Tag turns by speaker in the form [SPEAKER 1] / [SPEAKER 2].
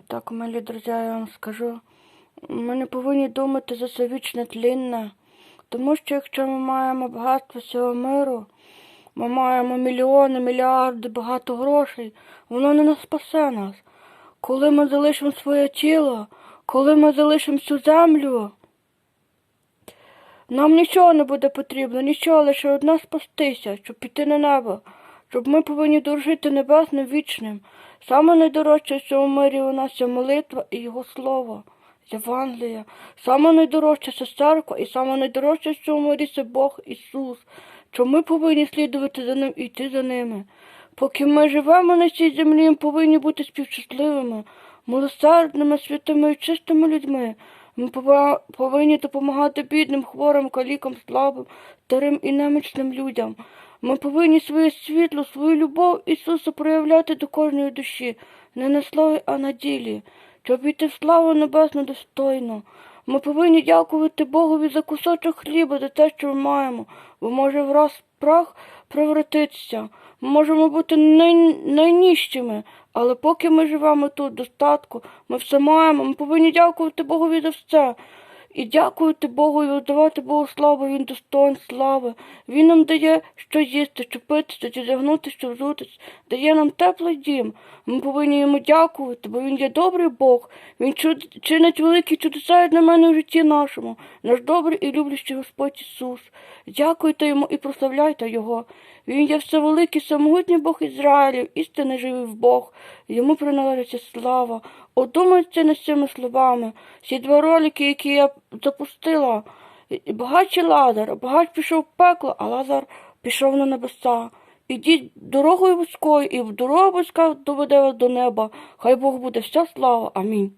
[SPEAKER 1] Так, милі друзі, я вам скажу. Ми не повинні думати за це вічне тлінне. Тому що якщо ми маємо багатство цього миру, ми маємо мільйони, мільярди, багато грошей, воно не нас спасе нас. Коли ми залишимо своє тіло, коли ми залишимо цю землю, нам нічого не буде потрібно, нічого, лише одне спастися, щоб піти на небо, щоб ми повинні дорожити небесним вічним. Саме найдорожче в цьому мирі у нас є молитва і Його Слово, Євангелія. Саме найдорожче це церква, і саме найдорожче в цьому мирі це Бог Ісус. Що ми повинні слідувати за ним і йти за ними. Поки ми живемо на цій землі, ми повинні бути співчутливими, милосердними, святими і чистими людьми. Ми повинні допомагати бідним, хворим, калікам, слабим, старим і немічним людям. Ми повинні своє світло, свою любов Ісуса проявляти до кожної душі, не на слові, а на ділі, щоб йти в славу небесну достойно. Ми повинні дякувати Богові за кусочок хліба, за те, що ми маємо, бо може враз прах превратиться. Ми можемо бути най... найніжчими, але поки ми живемо тут достатку, ми все маємо, ми повинні дякувати Богові за все. І дякувати Богу, і віддавати Богу славу, Він достоин слави. Він нам дає, що їсти, що пити, що зігнути, що взутись, дає нам теплий дім. Ми повинні йому дякувати, бо він є добрий Бог. Він чуд- чинить великі чудеса для мене в житті нашому, наш добрий і люблячий Господь Ісус. Дякуйте йому і прославляйте Його. Він є всевеликий, самогутній Бог Ізраїлів, істинний живий Бог. Йому приналежить слава. Одумайте над цими словами. Ці два ролики, які я запустила. Багач Лазар. Багач пішов в пекло, а Лазар пішов на небеса. Ідіть дорогою вузькою, і в дорогу вузька доведе вас до неба. Хай Бог буде вся слава. Амінь.